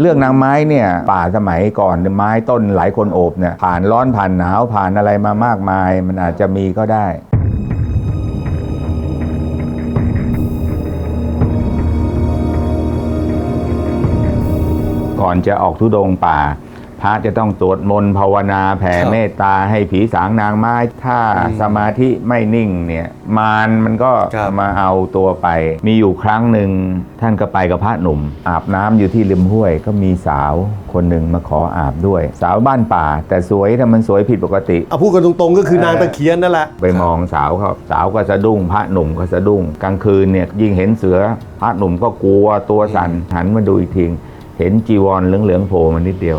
เรื่องนางไม้เนี่ยป่าสมัยก่อนไม้ต้นหลายคนโอบเนี่ยผ่านร้อนผ่านหนาวผ่านอะไรมามากมาย มันอาจจะมีก็ได้ ก่อนจะออกทุดงป่า พระจะต้องสวดมนต์ภาวนาแผ่ครับเมตตาให้ผีสางนางไม้ถ้าสมาธิไม่นิ่งเนี่ยมารมันก็ครับมาเอาตัวไป มีอยู่ครั้งหนึ่งท่านก็ไปกับพระหนุ่ม อาบน้ำอยู่ที่ริมห้วย ก็มีสาวคนหนึ่งมาขออาบด้วย สาวบ้านป่า แต่สวยแต่มันสวยผิดปกติเอาพูดกันตรงๆ ก็คือนางตะเคียนนั่นแหละไปมองสาวเขาสาวก็สะดุ้งพระหนุ่มก็สะดุ้งกลางคืนเนี่ยยิ่งเห็นเสือพระหนุ่มก็กลัวตัวสั่นหันมาดูอีกทีเห็นจีวรเหลืองๆโผล่มานิดเดียว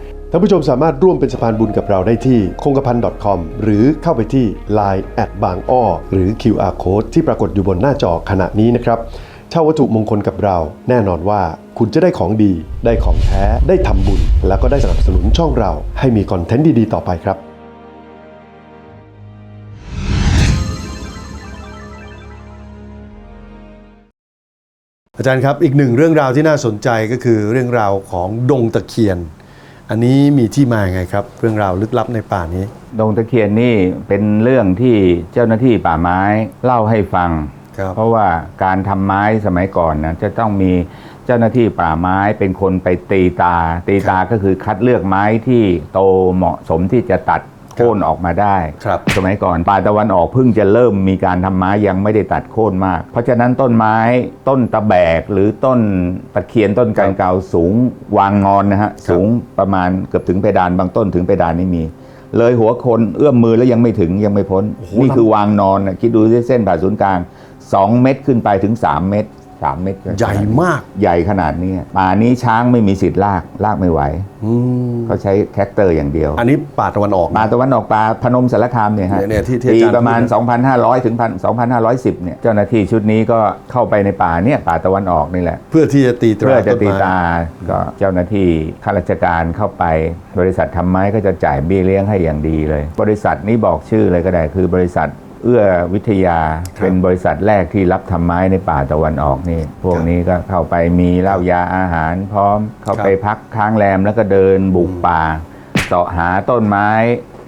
ท่านผู้ชมสามารถร่วมเป็นสะพานบุญกับเราได้ที่คงกระพัน .com หรือเข้าไปที่ Line แอดบางอ้อหรือ QR Code ที่ปรากฏอยู่บนหน้าจอขณะนี้นะครับเช่าวัตถุมงคลกับเรา แน่นอนว่าคุณจะได้ของดี ได้ของแท้ ได้ทำบุญ แล้วก็ได้สนับสนุนช่องเรา ให้มีคอนเทนต์ดีๆ ต่อไปครับอาจารย์ครับอีกหนึ่งเรื่องราวที่น่าสนใจก็คือเรื่องราวของดงตะเคียน อันนี้มีที่มาไงครับ เรื่องราวลึกลับในป่านี้ ดงตะเคียนนี่เป็นเรื่องที่เจ้าหน้าที่ป่าไม้เล่าให้ฟังครับเพราะว่าการทำไม้สมัยก่อนนะจะต้องมีเจ้าหน้าที่ป่าไม้เป็นคนไปตีตา ตีตาก็คือคัดเลือกไม้ที่โตเหมาะสมที่จะตัด โค่นออกมาได้ ครับ สมัยก่อนป่าตะวันออกเพิ่งจะเริ่มมีการทำไม้ยังไม่ได้ตัดโค่นมาก เพราะฉะนั้นต้นไม้ต้นตะแบกหรือต้นตะเคียนต้นกันเกาสูงวางงอนนะฮะสูงประมาณเกือบถึงเพดานบางต้นถึงเพดานนี่มี เลยหัวคนเอื้อมมือแล้วยังไม่ถึงยังไม่พ้น โอ้โห นี่คือวางนอนน่ะคิดดูสิเส้นผ่าศูนย์กลาง 2 เมตรขึ้นไปถึง 3 เมตร 3เมตรใหญ่มากใหญ่ขนาดนี้ป่านี้ช้างไม่มีสิทธิ์ลากลากไม่ไหวอืมเขาใช้แท็กเตอร์อย่างเดียว อันนี้ป่าตะวันออกป่าตะวันออกป่าพนมสารคามเนี่ยฮะเนี่ยเนี่ยที่ที่ปีอาจารย์ประมาณพูดนะ2,500 ถึง2,510 เนี่ย เจ้าหน้าที่ชุดนี้ก็เข้าไปในป่าเนี่ยป่าตะวันออกนี่แหละ เพื่อที่จะตีตราเพื่อจะนตีไม้ตาก็เจ้าหน้าที่ข้าราชการเข้าไป บริษัททำไม้ก็จะจ่ายเบี้ยเลี้ยงให้อย่างดีเลย บริษัทนี้บอกชื่อเลยก็ได้คือบริษัท เอื้อวิทยาเป็นบริษัทแรกที่รับทำไม้ในป่าตะวันออกนี่ พวกนี้ก็เข้าไปมีเหล้ายาอาหารพร้อม เข้าไปพักค้างแรมแล้วก็เดินบุกป่าเสาะหาต้นไม้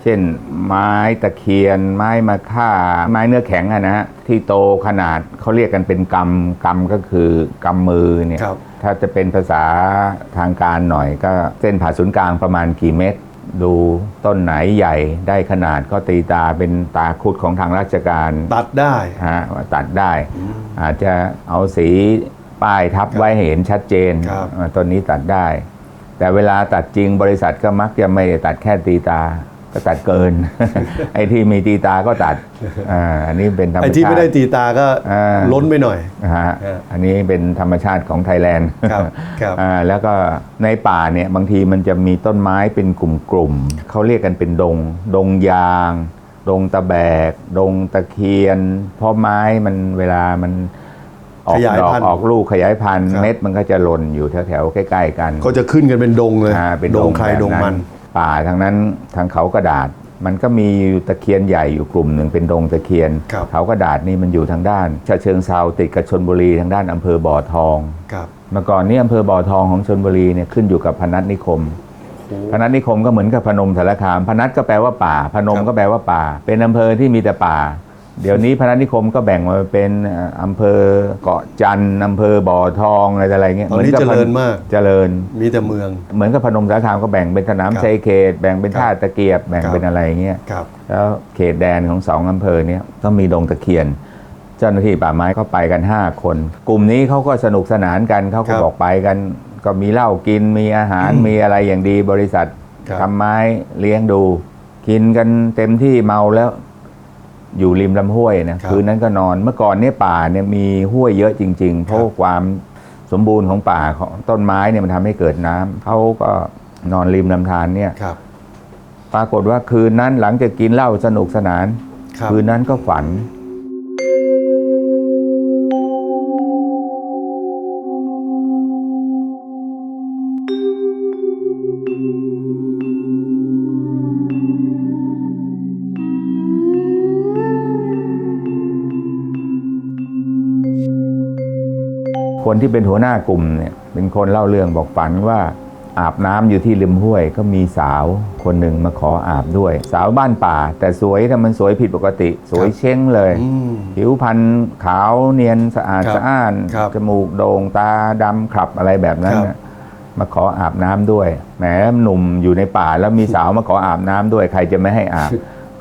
เช่น ไม้ตะเคียน ไม้มะค่า ไม้เนื้อแข็งอะนะฮะที่โตขนาดเขาเรียกกันเป็นกำกำก็คือกำมือเนี่ยครับ ถ้าจะเป็นภาษาทางการหน่อยก็เส้นผ่าศูนย์กลางประมาณกี่เมตร ดูต้นไหนใหญ่ได้ขนาดก็ตีตาเป็นตาคุดของทางราชการตัดได้ ฮะว่าตัดได้ อาจจะเอาสีป้ายทับไว้ให้เห็นชัดเจนครับว่าต้นนี้ตัดได้ แต่เวลาตัดจริงบริษัทก็มักจะไม่ได้ตัดแค่ตีตา ก็ตัดเกิน ไอ้ที่มีตีตาก็ตัดอ่าอันนี้เป็นธรรมไอ้ชาติที่ไม่ได้ตีตาก็อ่าล้นไปหน่อยนะฮะฮะอันนี้เป็นธรรมชาติของไทยแลนด์ครับครับอ่าแล้วก็ในป่าเนี่ยบางทีมันจะมีต้นไม้เป็นกลุ่มๆเขาเรียกกันเป็นดง ดงยาง ดงตะแบก ดงตะเคียน เพราะไม้มันเวลามันออกขยายดอกพันธุ์ออกลูกขยายพันธุ์ครับ เม็ดมันก็จะหล่นอยู่แถวๆใกล้ๆกัน ก็จะขึ้นกันเป็นดงเลยอ่าเป็นดดงงใครแบบดงมัน ป่าทางนั้นทางเขากระดาษ มันก็มีตะเคียนใหญ่อยู่กลุ่มหนึ่งเป็นดงตะเคียน ครับเขากระดาษนี่มันอยู่ทางด้านฉะเชิงเซาติดกับชนบุรีทางด้านอำเภอบ่อทองครับเมื่อก่อนนี้อำเภอบ่อทองของชนบุรีเนี่ยขึ้นอยู่กับพนัสนิคมพนัสนิคมก็เหมือนกับพนมสารคาม พนัสก็แปลว่าป่า พนมครับ ก็แปลว่าป่า เป็นอำเภอที่มีแต่ป่า เดี๋ยวนี้พนัสนิคมก็แบ่งมาเป็นเอ่ออำเภอเกาะจันทร์อำเภอบ่อทองอะไรต่ออะไรเงี้ยตอนนี้หกัเจพริญมากเจริญมีแต่เมือง เหมือนกับพนมสารคามก็แบ่งเป็นสนามครับชัยเขต แบ่งเป็นครับท่าตะเกียบแบ่งครับเป็นอะไรเงี้ยครับแล้วเขตแดนของสองอำเภอเนี้ยก็มีดงตะเคียน เจ้าหน้าที่ป่าไม้ก็ไปกัน 5 คน กลุ่มนี้เขาก็สนุกสนานกันเขาก็ครับบอกไปกัน ก็มีเหล้ากินมีอาหารมีอะไรอย่างดีบริษัทครับทำไม้เลี้ยงดู กินกันเต็มที่เมาแล้ว อยู่ริมลำห้วยนะครับคืนนั้นก็นอนเมื่อก่อนเนี่ยป่าเนี่ยมีห้วยเยอะจริง ๆ เพราะครับความสมบูรณ์ของป่าของต้นไม้เนี่ยมันทำให้เกิดน้ำเขาก็นอนริมลำธารเนี่ยครับ ปรากฏว่าคืนนั้นหลังจากกินเหล้าสนุกสนานครับคืนนั้นก็ฝัน คนที่เป็นหัวหน้ากลุ่มเนี่ยเป็นคนเล่าเรื่องบอกฝันว่าอาบน้ำอยู่ที่ริมห้วย ก็มีสาวคนหนึ่งมาขออาบด้วย สาวบ้านป่า แต่สวยแต่มันสวยผิดปกติ สวยเช้งเลยอืมผิวพรรณขาวเนียนสะอาดครับสะอ้านครับจมูกโด่งตาดำขับอะไรแบบนั้นครับน่ะมาขออาบน้ำด้วยแหมหนุ่มอยู่ในป่าแล้วมีสาวมาขออาบน้ำด้วย ใครจะไม่ให้อาบ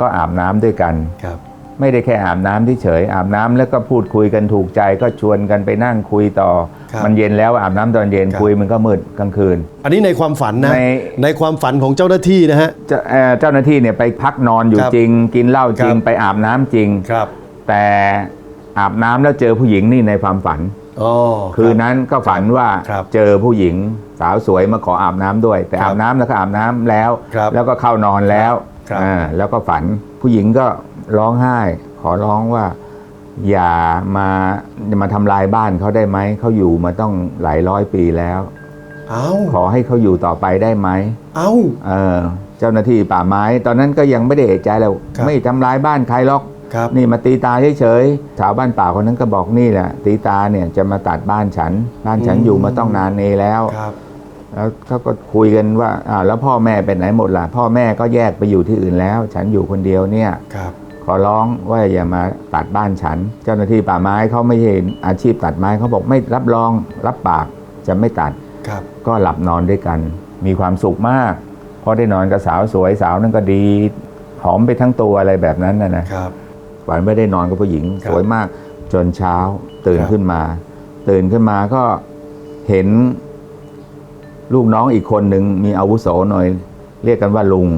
ก็อาบน้ำด้วยกันครับ ไม่ได้แค่อาบน้ำที่เฉยอาบน้ำแล้วก็พูดคุยกันถูกใจก็ชวนกันไปนั่งคุยต่อ ครับมันเย็นแล้วอาบน้ำตอนเย็นครับ คุยมันก็มืดกลางคืน อันนี้ในความฝันนะใน ในความฝันของเจ้าหน้าที่นะฮะ เจ้าเอ่อเจ้าหน้าที่เนี่ยไปพักนอนอยู่ครับจริง กินเหล้าจริงครับ ไปอาบน้ำจริง ครับแต่อาบน้ำแล้วเจอผู้หญิงนี่ในความฝัน อ๋อคืนนั้นก็ฝันว่าครับเจอผู้หญิงสาวสวยมาขออาบน้ำด้วย แต่ครับอาบน้ำแล้วก็อาบน้ำแล้ว ครับแล้วก็เข้านอนแล้วครับ อ่าแล้วก็ฝันผู้หญิงก็ ร้องไห้ ขอร้องว่าอย่ามามาทำลายบ้านเขาได้ไหม เขาอยู่มาต้องหลายร้อยปีแล้ว เอ้าขอให้เขาอยู่ต่อไปได้ไหมเอ้าเออเจ้าหน้าที่ป่าไม้ ตอนนั้นก็ยังไม่ได้เอะใจแล้วครับไม่ทำลายบ้านใครหรอกครับนี่มาตีตาเฉยๆชาวบ้านป่าคนนั้นก็บอกนี่แหละตีตาเนี่ยจะมาตัดบ้านฉัน บ้านฉันอืมอยู่มาต้องนานเนแล้วครับแล้วเขาก็คุยกันว่าอ่าวแล้วพ่อแม่เป็นไหนหมดล่ะ พ่อแม่ก็แยกไปอยู่ที่อื่นแล้ว ฉันอยู่คนเดียวเนี่ยครับ ขอร้องว่าอย่ามาตัดบ้านฉัน เจ้าหน้าที่ป่าไม้เขาไม่ใช่อาชีพตัดไม้เขาบอกไม่รับรองรับปากจะไม่ตัดครับก็หลับนอนด้วยกัน มีความสุขมากเพราะได้นอนกับสาวสวยสาวนั่นก็ดี หอมไปทั้งตัวอะไรแบบนั้นนะนะครับฝันไม่ได้นอนกับผู้หญิงครับสวยมากจนเช้าตื่นครับขึ้นมา ตื่นขึ้นมาก็เห็นลูกน้องอีกคนหนึ่งมีอาวุโสหน่อย เรียกกันว่าลุง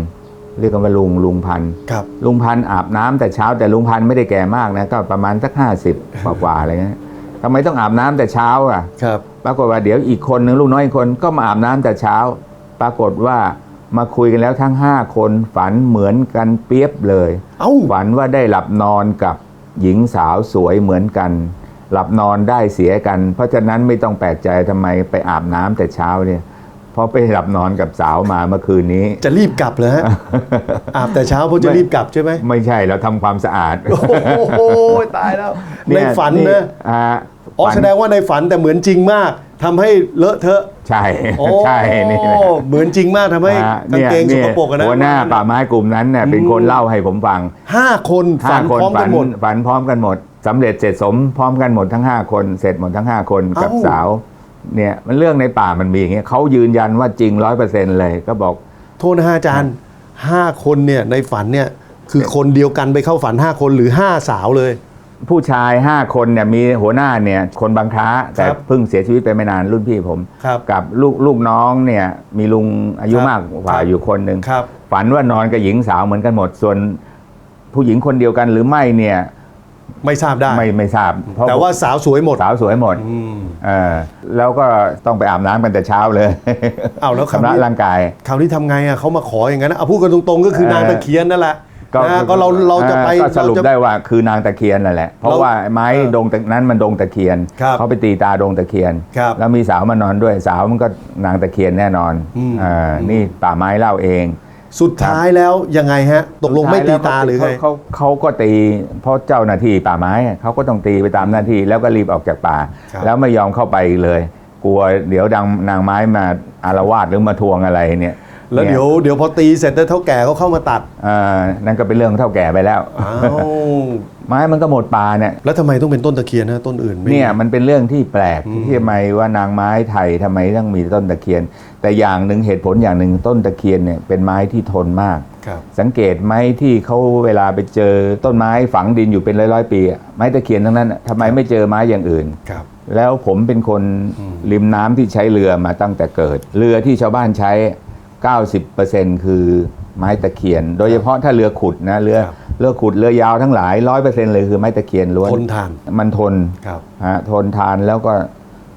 เรียกกันว่าลุงลุงพันธุ์ครับลุงพันธุ์อาบน้ำแต่เช้าแต่ลุงพันธุ์ไม่ได้แก่มากนะก็ประมาณสักห้าสิบกว่าๆอะไรเงี้ยทำไมต้องอาบน้ำแต่เช้าอะครับปรากฏว่าเดี๋ยวอีกคนหนึ่งลูกน้อยอีกคนก็มาอาบน้ำแต่เช้า ปรากฏว่ามาคุยกันแล้วทั้ง5คนฝันเหมือนกันเปียบเลยเอ้าฝันว่าได้หลับนอนกับหญิงสาวสวยเหมือนกัน หลับนอนได้เสียกัน เพราะฉะนั้นไม่ต้องแปลกใจทำไมไปอาบน้ำแต่เช้าเนี่ย เพราะไปหลับนอนกับสาวมาเมื่อคืนนี้ จะรีบกลับเลยฮะ อาบแต่เช้าเพราะจะรีบกลับใช่ไหมไม่ใช่เราทำความสะอาด โอ้โหตายแล้ว ในเยฝันนะอ่าอ๋อฝันแสดงว่าในฝันแต่เหมือนจริงมากทำให้เลอะเทอะ ใช่โอ้ใช่นี่แหละเหมือนจริงมากทำให้อ่ากางเนี่ยเกงสเนี่กยปรกอะนะหัวหน้าป่าไม้กลุ่มนั้นเนี่ยเป็นคนเล่าให้ผมฟังห้าคนฝัห้านคนพร้อมฝักันหมดฝันพร้อมกันหมดสำเร็จเสร็จสมพร้อมกันหมดทั้ง 5 คน เสร็จหมดทั้ง 5 คนกับเอ้าสาว เนี่ยมันเรื่องในป่ามันมีอย่างเงี้ยเขายืนยันว่าจริงร้อยเปอร์เซ็นต์เลยก็บอก โทษนะฮะอาจารย์ห้าคนเนี่ยในฝันเนี่ยคือคนเดียวกันไปเข้าฝันห้าคนหรือห้าสาวเลย ผู้ชาย5คนเนี่ยมีหัวหน้าเนี่ยคนบางคล้าแต่ครับเพิ่งเสียชีวิตไปไม่นานรุ่นพี่ผมครับกับลูกลูกน้องเนี่ยมีลุงอายุครับมากกว่าครับอยู่คนหนึ่งครับ ฝันว่านอนกับหญิงสาวเหมือนกันหมดส่วนผู้หญิงคนเดียวกันหรือไม่เนี่ย ไม่ทราบได้ ไม่ไม่ทราบเพระแต่ว่าสาวสวยหมดสาวสวยหมดอืมเออแล้วก็ต้องไปอาบน้ำกันแต่เช้าเลยอ้าวแล้วคราวชำระนี้ร่างกาย คราวนี้ทำไงอะเขามาขออย่างนั้นนะเอาพูดกันตรงๆ ก็คือเอ่อนางตะเคียนนั่นแหละนะก็เราเราจะไปเออก็สรุปเาจะ ได้ว่าคือนางตะเคียนนั่นแหละ เพราะเราว่าไม้เออดงตะนั้นมันดงตะเคียนครับเขาไปตีตาดงตะเคียน ครับแล้วมีสาวมานอนด้วยสาวมันก็นางตะเคียนแน่นอนอืมเออนี่ป่าไม้เล่าเอง สุดท้ายแล้วยังไงฮะ ตกลงไม่ตีตาหรือไงเขาเขาเขาก็ตีเพราะเจ้าหน้าที่ป่าไม้อะเขาก็ต้องตีไปตามหน้าที่แล้วก็รีบออกจากป่าครับแล้วไม่ยอมเข้าไปอีกเลย กลัวเดี๋ยวดังนางไม้มาอารวาสหรือมาทวงอะไรเนี่ย แล้วนี่เดี๋ยวเดี๋ยวพอตีเสร็จแล้วเท่าแก่เขาเข้ามาตัดเอ่อนั่นก็เป็นเรื่องเท่าแก่ไปแล้ว อ้าวไม้มันก็หมดป่าเนี่ย แล้วทำไมต้องเป็นต้นตะเคียนนะต้นอื่นไม่มีเนี่ยมันเป็นเรื่องที่แปลกอืมที่ทำไมว่านางไม้ไทยทำไมต้องมีต้นตะเคียน แต่อย่างหนึ่งเหตุผลอย่างหนึ่งต้นตะเคียนเนี่ยเป็นไม้ที่ทนมาก ครับ สังเกตไหมที่เขาเวลาไปเจอต้นไม้ฝังดินอยู่เป็นร้อยๆปีอะไม้ตะเคียนทั้งนั้นอะทำไมไม่เจอไม้อย่างอื่น ครับ แล้วผมเป็นคนอืมริมน้ำที่ใช้เรือมาตั้งแต่เกิด เรือที่ชาวบ้านใช้ 90%คือไม้ตะเคียน โดยเฉพาะถ้าเรือขุดนะเรือครับเรือขุดเรือยาวทั้งหลาย100%เลยคือไม้ตะเคียนล้วนทนทานมันทนครับฮะทนทานแล้วก็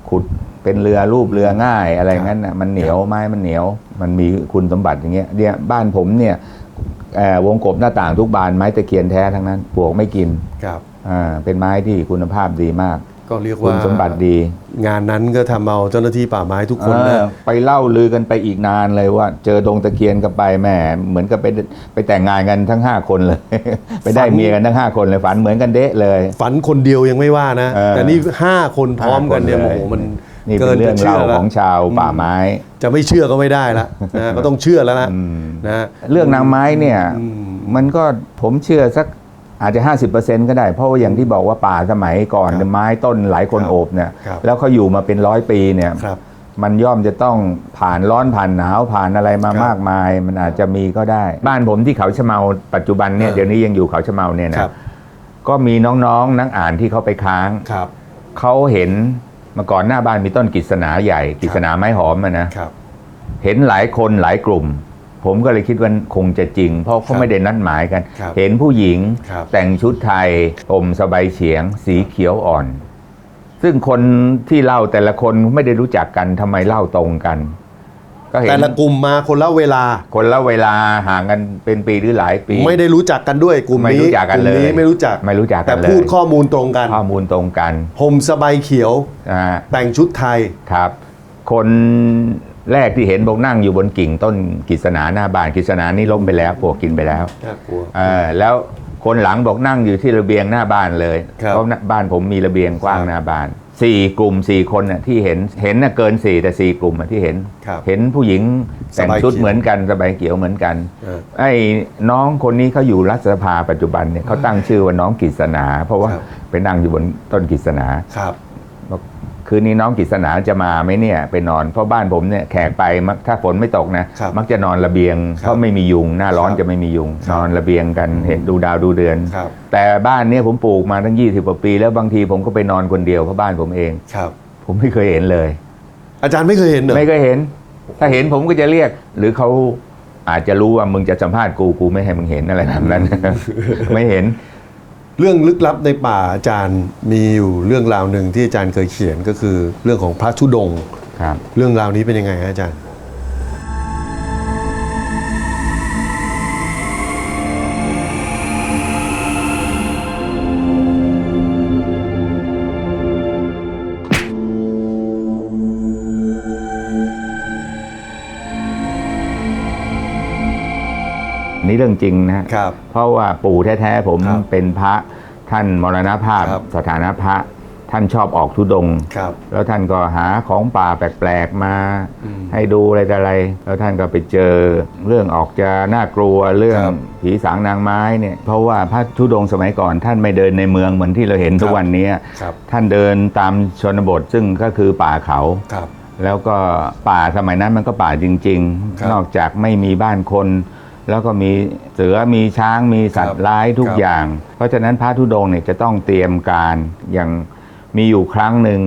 ขุดไปเป็นเรือรูปเรือง่ายอะไรงั้นนะมันเหนียวไม้มันเหนียว มันมีคุณสมบัติอย่างเงี้ยเนี่ยบ้านผมเนี่ยเอ่อวงกบหน้าต่างทุกบานไม้ตะเคียนแท้ทั้งนั้นปลวกไม่กินครับ อ่าเป็นไม้ที่คุณภาพดีมาก ก็เรียกคุณว่าสมบัติดี งานนั้นก็ทำเอาเจ้าหน้าที่ป่าไม้ทุกคนเอนะอไปเล่าลือกันไปอีกนานเลยว่า เจอดงตะเคียนกันไปแหม่เหมือนกับไปไปแต่งงานกันทั้งห้าคนเลย ไปได้เมียกันทั้งห้าคนเลยฝันเหมือนกันเดะเลย ฝันคนเดียวยังไม่ว่านะ เออแต่นี่ห้าคนพร้อมกันเนี่ยห้าโอ้คโหมันนี่เกิเป็นนเรื่จะองเชื่เล่าอแล้ของชาวป่าไม้ จะไม่เชื่อก็ไม่ได้ละนะก็ต้องเชื่อแล้วนะอืมนะ เรื่องนางไม้เนี่ยอืมมันก็ผมเชื่อสัก อาจจะ 50%ก็ได้ เพราะว่าอย่างที่บอกว่าป่าสมัยก่อนครับเนี่ยไม้ต้นหลายคนครับโอบเนี่ยครับแล้วเขาอยู่มาเป็นร้อยปีเนี่ยครับมันย่อมจะต้องผ่านร้อนผ่านหนาวผ่านอะไรมาครับมากมาย มันอาจจะมีก็ได้ บ้านผมที่เขาชะเมาปัจจุบันเนี่ยเออเดี๋ยวนี้ยังอยู่เขาชะเมาเนี่ยครันะบก็มีน้องๆนักอ่านที่เขาไปค้างครับเขาเห็นเมื่อก่อนหน้าบ้านมีต้นกฤษณาใหญ่กฤษณาไม้หอมอะนะครับเห็นหลายคนหลายกลุ่ม ผมก็เลยคิดว่าคงจะจริง เพราะคเขารับไม่ได้นัดหมายกัน ครับเห็นผู้หญิงครับ แต่งชุดไทยอมสบายเฉียง สีเขียวอ่อน ซึ่งคนที่เล่าแต่ละคนไม่ได้รู้จักกันทำไมเล่าตรงกัน ก็เห็นแต่ละกลุ่มมาคนละเวลา คนละเวลาห่างกันเป็นปีหรือหลายปี ไม่ได้รู้จักกันด้วยกลุ่มไม่นี้รู้จักกันเลยลุ่มไม่รู้จักไม่รู้จักแต่กันเลยพูดข้อมูลตรงกันข้อมูลตรงกันห่มสบายเขียว นะฮะแต่งชุดไทย ครับ คน แรกที่เห็นบอกนั่งอยู่บนกิ่งต้นกฤษณาหน้าบ้านกฤษณานี่ล้มไปแล้วปลวกกินไปแล้วน่ากลัว เออแล้วคนหลังบอกนั่งอยู่ที่ระเบียงหน้าบ้านเลยครับ เพราะบ้านผมมีระเบียงกว้างครับหน้าบ้านสี่กลุ่มสี่คนน่ะที่เห็นเห็นน่ะเกินสี่แต่สี่กลุ่มน่ะที่เห็น ครับ เห็นผู้หญิงแต่งสบายชุดเขียวเหมือนกันสบายเขียวเหมือนกัน เออไอ้น้องคนนี้เขาอยู่รัฐสภาปัจจุบันเนี่ยเขาตั้งชื่อว่าน้องกฤษณาเพราะว่าครับ ไปนั่งอยู่บนต้นกฤษณา ครับบอก คืนนี้น้องกฤษณาจะมาไหมเนี่ยไปนอนเพราะบ้านผมเนี่ยแขกไปมักถ้าฝนไม่ตกนะ ครับมักจะนอนระเบียงครับเพราะไม่มียุง หน้าร้อนครับจะไม่มียุง ครับนอนระเบียงกันเห็นดูดาวดูเดือน ครับ แต่บ้านเนี้ผมปลูกมาตั้ง 20กว่าปี แล้วบางทีผมก็ไปนอนคนเดียวเพราะบ้านผมเอง ครับ ผมไม่เคยเห็นเลย อาจารย์ไม่เคยเห็นเหรอ ไม่เคยเห็น ถ้าเห็นผมก็จะเรียก หรือเขาอาจจะรู้ว่ามึงจะสัมภาษณ์กูกูไม่ให้มึงเห็นอะไรแบบนั้น ไม่เห็น เรื่องลึกลับในป่าอาจารย์มีอยู่เรื่องราวหนึ่งที่อาจารย์เคยเขียนก็คือเรื่องของพระธุดงค์ครับ เรื่องราวนี้เป็นยังไงฮะอาจารย์ นี่เรื่องจริงนะฮะครับ เพราะว่าปู่แท้ๆผมครับเป็นพระท่านมรณภาพครับสถานะพระท่านชอบออกทุดงค์ครับแล้วท่านก็หาของป่าแปลกๆมาอืมให้ดูอะไรแต่อะไร แล้วท่านก็ไปเจอเรื่องออกจะน่ากลัวเรื่องครับผีสางนางไม้เนี่ย เพราะว่าพระธุดงค์สมัยก่อน ท่านไม่เดินในเมืองเหมือนที่เราเห็นทุคกรับวันนี้ครับท่านเดินตามชนบทซึ่งก็คือป่าเขาครับแล้วก็ป่าสมัยนั้นมันก็ป่าจริงครับๆนอกจากไม่มีบ้านคน แล้วก็มีเสือมีช้างมีสัตครัว์บร้ายทุกครับอย่าง เพราะฉะนั้นพระธุดงค์เนี่ยจะต้องเตรียมการอย่างมีอยู่ครั้งหนึ่ง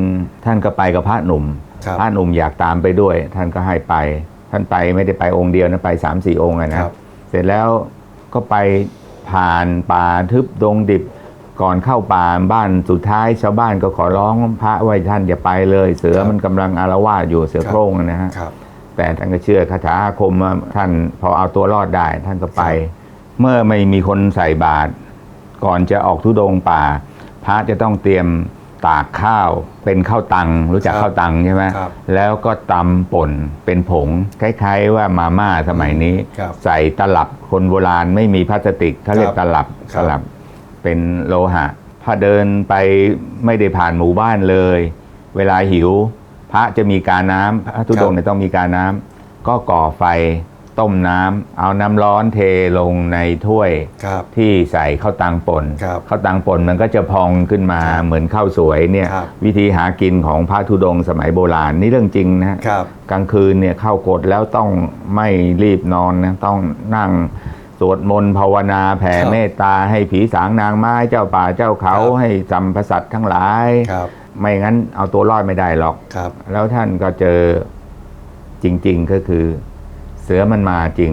ท่านก็ไปกับพระหนุ่มครับพระหนุ่มอยากตามไปด้วย ท่านก็ให้ไป ท่านไปไม่ได้ไปองค์เดียวนะไปสามสี่องค์อะนะครับเสร็จแล้วก็ไปผ่านป่าทึบดงดิบก่อนเข้าป่าบ้านสุดท้ายชาวบ้านก็ขอร้องพระไว้ท่านอย่าไปเลย เสือครับมันกำลังอารวาสอยู่เสือครับโคร่งนะฮะครับ แต่ท่านก็เชื่อคาถาอาคมว่าท่านพอเอาตัวรอดได้ ท่านก็ไป เมื่อไม่มีคนใส่บาตรก่อนจะออกทุดงค์ป่า พระจะต้องเตรียมตากข้าวเป็นข้าวตัง รู้จักครับข้าวตังใช่ไหมครับแล้วก็ตำป่นเป็นผงคล้าย ๆ ว่ามาม่าสมัยนี้ ครับใส่ตลับคนโบราณไม่มีพลาสติกเขาเรียกตลับครัตบลับเป็นโลหะพอเดินไปไม่ได้ผ่านหมู่บ้านเลย เวลาหิว พระจะมีการน้ำพระธุดงค์เนี่ยต้องมีการน้ำก็ก่อไฟต้มน้ำเอาน้ำร้อนเทลงในถ้วยครับที่ใส่ข้าวตังป่นครับข้าวตังป่นมันก็จะพองขึ้นมาครับเหมือนข้าวสวยเนี่ยครับวิธีหากินของพระธุดงค์สมัยโบราณนี่เรื่องจริงนะฮะครับกลางคืนเนี่ยเข้ากฎแล้วต้องไม่รีบนอนนะต้องนั่งสวดมนต์ภาวนาแผ่ครับเมตตาให้ผีสางนางไม้เจ้าป่าเจ้าเขาครับให้สัมพสัตว์ทั้งหลายครับ ไม่งั้นเอาตัวรอดไม่ได้หรอกครับ แล้วท่านก็เจอจริง ๆ ก็คือ เสือมันมาจริง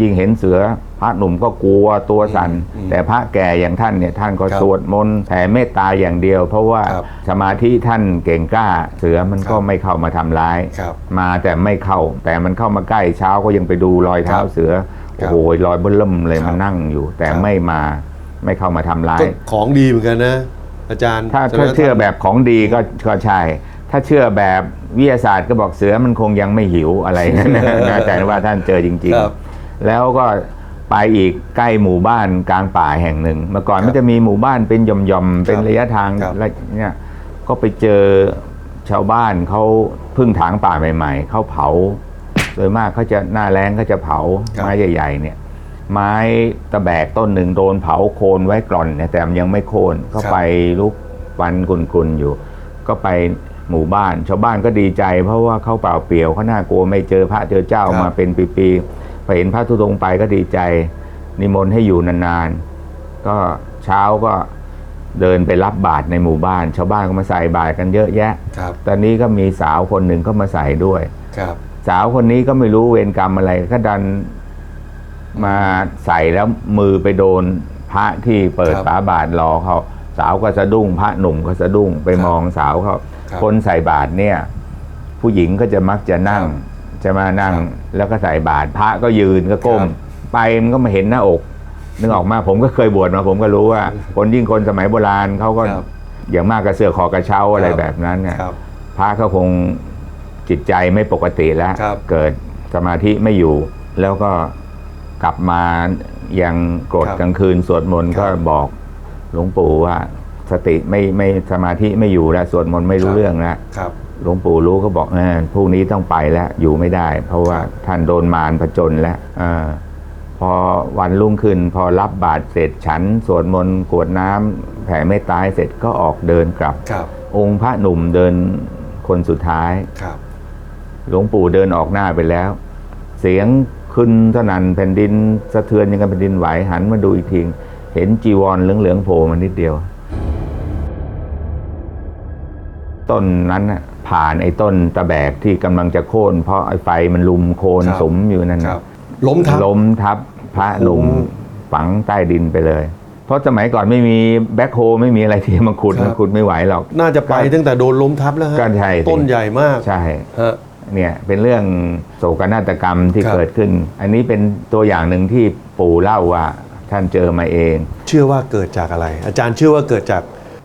ยิ่งเห็นเสือ พระหนุ่มก็กลัวตัวสั่นอืมแต่พระแก่อย่างท่านเนี่ยท่านก็ครับสวดมนต์แผ่เมตตาอย่างเดียว เพราะว่าครับสมาธิท่านเก่งกล้า เสือมันก็ครับไม่เข้ามาทำร้ายครับมาแต่ไม่เข้า แต่มันเข้ามาใกล้เช้าก็ยังไปดูรอยเท้าครับเสือครัโอ้บโหรอยเบิ่มเลยครับมันนั่งอยู่ แต่ครับไม่มาไม่เข้ามาทำร้ายก็ของดีเหมือนกันนะ อาจารย์ถ้าแสดงถ้าว่เชื่อแบบของดีก็ก็ใช่ ถ้าเชื่อแบบวิทยาศาสตร์ก็บอกเสือมันคงยังไม่หิวอะไรนั่นนะนะแต่ว่าท่านเจอจริงครับๆแล้วก็ไปอีกใกล้หมู่บ้านกลางป่าแห่งหนึ่ง เมื่อก่อนครับมันจะมีหมู่บ้านเป็นหย่อมๆเป็นระยะทางครับและเนี่ยก็ไปเจอชาวบ้านเขาเพึ่งถางป่าใหม่ ๆเขาเผา โดยมากเขาจะหน้าแรงก็จะเผาครับไม้ใหญ่ ๆ เนี่ย ไม้ตะแบกต้นหนึ่งโดนเผาโคนไว้กร่อนเนี่ยแต่มันยังไม่โค่นก็ไปลุกฟันกุนๆอยู่ ก็ไปหมู่บ้าน ชาวบ้านก็ดีใจ เพราะว่าเขาเปล่าเปลี่ยวเขาน่ากลัวไม่เจอพระเจอเจ้าครับมาเป็นปีๆพอเห็นพระธุดงค์ไปก็ดีใจ นิมนต์ให้อยู่นานๆ ก็เช้าก็เดินไปรับบาตรในหมู่บ้าน ชาวบ้านก็มาใส่บาตรกันเยอะแยะครับตอนนี้ก็มีสาวคนหนึ่งก็มาใส่ด้วยครับสาวคนนี้ก็ไม่รู้เวรกรรมอะไรก็ดัน มาใส่แล้วมือไปโดนพระที่เปิดครับฝาบาทรอเขาสาวก็สะดุ้ง พระหนุ่มก็สะดุ้งไปครับมองสาวเขาครับคนใส่บาทเนี่ย ผู้หญิงก็จะมักจะนั่งครับจะมานั่งครับแล้วก็ใส่บาทพระก็ยืนก็ก้ม ครับไปมันก็มาเห็นหน้าอกนึกออกมาผมก็เคยบวชมา ผมก็รู้ว่า คนยิ่งคนสมัยโบราณเขาก็ครับอย่างมากกระเสือกคอกระเช้าอะไรครับ แบบนั้นเนี่ยครับ พระก็คงจิตใจไม่ปกติแล้ว ครับเกิดสมาธิไม่อยู่ แล้วก็ กลับมายังกรดครับกลางคืนสวดมนต์ครัก็บบอกหลวงปู่ว่า สติไม่ไม่สมาธิไม่อยู่แล้วสวดมนต์ไม่รู้ครับเรื่องแล้วครับหลวงปู่รู้ก็บอกเออพรุ่งนี้ต้องไปแล้วอยู่ไม่ได้ เพราะว่าครับท่านโดนมารผจญแล้วเออพอวันรุ่งขึ้น พอรับบาตรเสร็จฉันสวดมนต์กรวดน้ำแผ่เมตตาให้เสร็จก็ออกเดินกลับครับองค์พระหนุ่มเดินคนสุดท้ายครับหลวงปู่เดินออกหน้าไปแล้ว เสียง ขึ้นสนั่นแผ่นดินสะเทือนยังกับแผ่นดินไหวหันมาดูอีกทีเห็นจีวรเหลืองๆโผล่มานิดเดียว ต้นนั้นน่ะผ่านไอ้ต้นตะแบกที่กำลังจะโค่นเพราะไอ้ไฟมันลุมโคนครับสมอยู่นั่นคน่ะรับล้มทับล้มทับพระหนุ่มโอ้ฝังใต้ดินไปเลย เพราะสมัยก่อนไม่มีแบ็คโฮไม่มีอะไรที่มาขุดครับมันขุดไม่ไหวหรอก น่าจะไปตั้งแต่โดนล้มทับแล้วฮะก็ใช่สิต้นใหญ่มากใช่ฮะ เนี่ยเป็นเรื่องโศกนาฏกรรมที่ครับ เกิดขึ้น อันนี้เป็นตัวอย่างหนึ่งที่ปู่เล่าว่าท่านเจอมาเอง เชื่อว่าเกิดจากอะไร อาจารย์เชื่อว่าเกิดจาก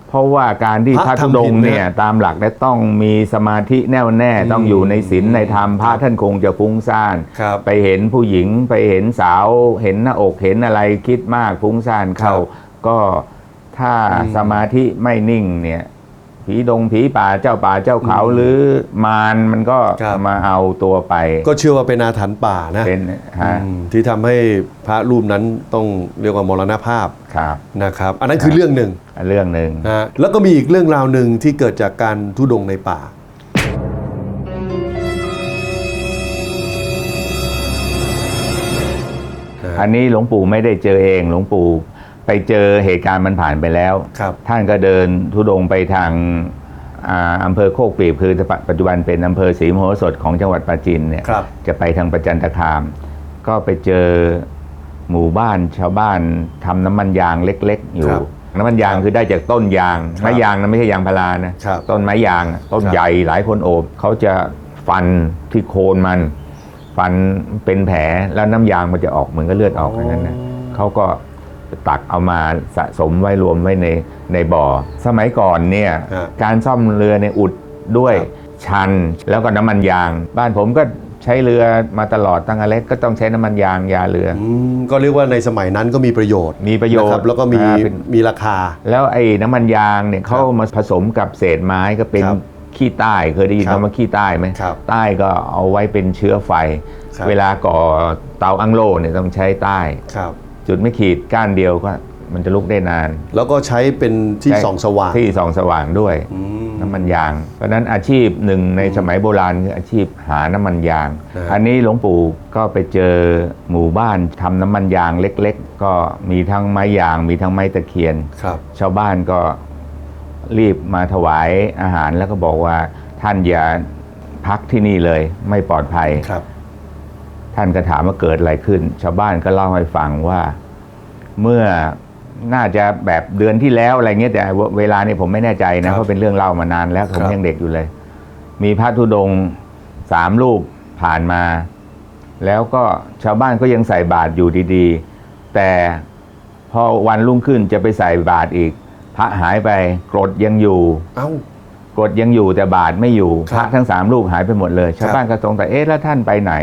เพราะว่าการที่พระพระธุดงทำผิดค์ไหมเนี่ยตามหลักแล้วต้องมีสมาธิแน่วแน่อืมต้องอยู่ในศีลในธรรมพระท่านคงจะฟุ้งซ่าน ครับ ไปเห็นผู้หญิงไปเห็นสาวเห็นหน้าอกเห็นอะไรคิดมากฟุ้งซ่านเข้าครับก็ถ้าอืมสมาธิไม่นิ่งเนี่ย ผีดงผีป่าเจ้าป่าเจ้าเขาอืมหรือมารมันก็ครับ มาเอาตัวไปก็เชื่อว่าเป็นอาถรรพ์ป่านะเป็นฮะอืมที่ทำให้พระรูปนั้นต้องเรียกว่ามรณภาพครับนะครับ อันนั้นคือเรื่องหนึ่งเรื่องหนึ่งนะฮะแล้วก็มีอีกเรื่องราวหนึ่งที่เกิดจากการทุดงในป่า อันนี้หลวงปู่ไม่ได้เจอเองหลวงปู่ ไปเจอเหตุการณ์มันผ่านไปแล้ว ครับท่านก็เดินทุดงค์ไปทางอ่าอำเภอโคกปีบคือปัจจุบันเป็นอำเภอศรีมโหสถของจังหวัดปราจีนเนี่ยครับ จะไปทางประจันตคาม ก็ไปเจอหมู่บ้านชาวบ้านทำน้ำมันยางเล็ก ๆ อยู่ ครับน้ำมันยางคือได้จากต้นยางครับไม้ยางนะไม่ใช่ยางพารานะครับต้นไม้ยางต้นครับ ใหญ่หลายคนโอบเขาจะฟันที่โคนมัน ฟันเป็นแผลแล้วน้ำยางมันจะออกเหมือนกับเลือดออกอย่างนั้นนะเขาก็ ตักเอามาสะสมไว้รวมไว้ในในบ่อ สมัยก่อนเนี่ยฮะการซ่อมเรือเนี่ยอุดด้วยครับ ชันแล้วก็น้ำมันยาง บ้านผมก็ใช้เรือมาตลอดตั้งแต่เล็กก็ต้องใช้น้ำมันยางยาเรือออืมก็เรียกว่าในสมัยนั้นก็มีประโยชน์มีประโยชน์นคบแล้วก็มีอ่าเป็น มีราคา แล้วไอ้น้ำมันยางเนี่ยเขามาผสมกับเศษไม้ก็เป็นครับขี้ใต้เคยได้ยินครับคำว่าขี้ใต้ไหมครับใต้ก็เอาไว้เป็นเชื้อไฟ ครับ เวลาก่อเตาอังโลเนี่ยต้องใช้ใต้ ครับ จุดไม่ขีดก้านเดียวก็มันจะลุกได้นานแล้วก็ใช้เป็นที่ใช่ส่องสว่างที่ส่องสว่างด้วยอืม น้ำมันยาง เพราะฉะนั้นอาชีพหนึ่งในสมัยโบราณคืออาชีพหาน้ำมันยาง นะฮะ อันนี้หลวงปู่ก็ไปเจอหมู่บ้านทำน้ำมันยางเล็ก ๆ ก็มีทั้งไม้ยาง มีทั้งไม้ตะเคียน ครับ ชาวบ้านก็รีบมาถวายอาหารแล้วก็บอกว่าท่านอย่าพักที่นี่เลยไม่ปลอดภัย ครับ ท่านก็ถามว่าเกิดอะไรขึ้น ชาวบ้านก็เล่าให้ฟังว่า เมื่อน่าจะแบบเดือนที่แล้วอะไรเงี้ยแต่เวลานี่ผมไม่แน่ใจครันะบเพราะเป็นเรื่องเล่ามานานแล้วผมครับยังเด็กอยู่เลย มีพระธุดงค์สามรูปผ่านมา แล้วก็ชาวบ้านก็ยังใส่บาตรอยู่ดีๆ แต่พอวันรุ่งขึ้นจะไปใส่บาตรอีก พระหายไปกรดยังอยู่ เอ้ากรดยังอยู่แต่บาทไม่อยู่ครับพระทั้งสามรูปหายไปหมดเลย ชาวบ้านก็สงสัยเอ๊ะแล้วท่านไปไหน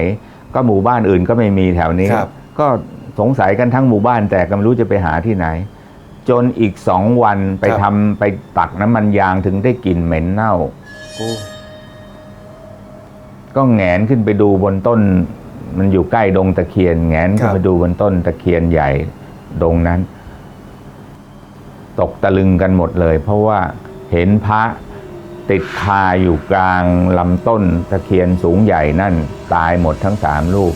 ก็หมู่บ้านอื่นก็ไม่มีแถวนี้ครับก็สงสัยกันทั้งหมู่บ้านแต่ก็ไม่รู้จะไปหาที่ไหน จนอีกสองวันไปทำไปตักน้ำมันยางถึงได้กลิ่นเหม็นเน่าโอ้ก็แหงนขึ้นไปดูบนต้น มันอยู่ใกล้ดงตะเคียนแหงนขึ้นไปดูบนต้นตะเคียนใหญ่ดงนั้น ตกตะลึงกันหมดเลย เพราะว่าเห็นพระ ติดคาอยู่กลางลำต้นตะเคียนสูงใหญ่นั่นตายหมดทั้งสามลูก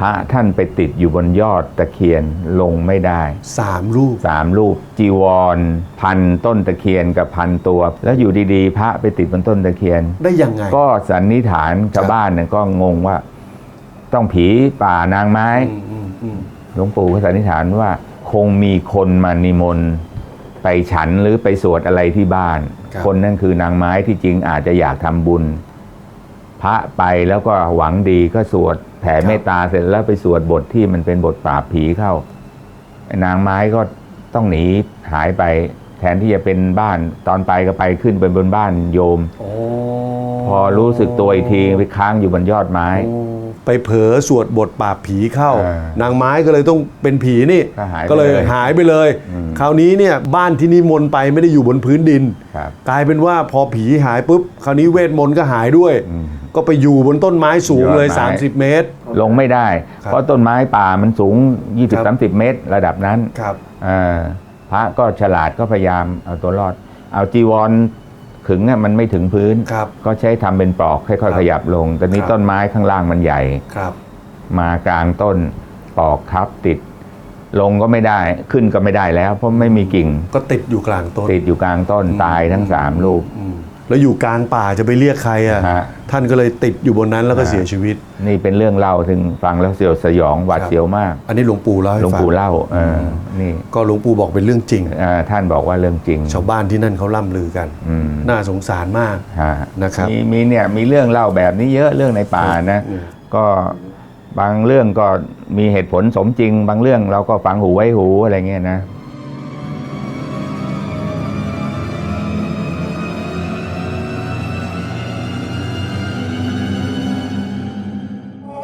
พระท่านไปติดอยู่บนยอดตะเคียนลงไม่ได้สามรูปสามรูป จีวร พันต้นตะเคียนกับพันตัว แล้วอยู่ดีๆ พระไปติดบนต้นตะเคียน ได้ยังไง ก็สันนิษฐานชาวบ้านเนี่ยก็งงว่า ต้องผีป่านางไม้อืมอืมอืมหลวงปู่ก็สันนิษฐานว่า คงมีคนมานิมนต์ ไปฉันหรือไปสวดอะไรที่บ้าน ครับ คนนั่นคือนางไม้ที่จริงอาจจะอยากทำบุญ พระไปแล้วก็หวังดีก็สวดแผ่เมตตาเสร็จแล้วไปสวดบทที่มันเป็นบทปราบผีเข้าไอ้นางไม้ก็ต้องหนีหายไป แทนที่จะเป็นบ้านตอนไปก็ไปขึ้นไปบนบ้านโยม โอ้พอรู้สึกตัวอีกทีไปค้างอยู่บนยอดไม้ โอ้ ไปเผลอสวดบทปราบผีเข้าเออนางไม้ก็เลยต้องเป็นผีนี่ก็หายไปก็เลยเลยหายไปเลยอืมคราวนี้เนี่ยบ้านที่นิมนต์ไปไม่ได้อยู่บนพื้นดิน ครับ กลายเป็นว่าพอผีหายปุ๊บคราวนี้เวทมนต์ก็หายด้วยอืมก็ไปอยู่บนต้นไม้สูงเลยยอดไม้30 เมตร ลงไม่ได้ครับเพราะต้นไม้ป่ามันสูง ครับ 20-30 เมตรระดับนั้น ครับเอ่อพระก็ฉลาดก็พยายามเอาตัวรอด เอาจีวร ขึงอะมันไม่ถึงพื้น ครับ ก็ใช้ทำเป็นปลอกค่อยครับๆขยับลงตอนนี้ครับ ต้นไม้ข้างล่างมันใหญ่ ครับ มากลางต้นปลอกทับติด ลงก็ไม่ได้ขึ้นก็ไม่ได้แล้ว เพราะไม่มีกิ่งก็ติดอยู่กลางต้นติดอยู่กลางต้นตายทั้งสามลูก อืม แล้วอยู่กลางป่าจะไปเรียกใครอะฮะ ท่านก็เลยติดอยู่บนนั้นแล้วก็ฮะเสียชีวิต นี่เป็นเรื่องเล่าถึงฟังแล้วเสียวสยองหวาดครับเสียวมาก อันนี้หลวงปู่เล่าให้หลวงฟังปู่เล่าเอออนี่ก็หลวงปู่บอกเป็นเรื่องจริง เอ่อท่านบอกว่าเรื่องจริงชาวบ้านที่นั่นเขาล่ำลือกัน อืมน่าสงสารมาก ฮะนะครับ มีมีเนี่ยมีเรื่องเล่าแบบนี้เยอะเรื่องในป่านะอืมก็บางเรื่องก็มีเหตุผลสมจริง บางเรื่องเราก็ฟังหูไว้หูอะไรเงี้ยนะ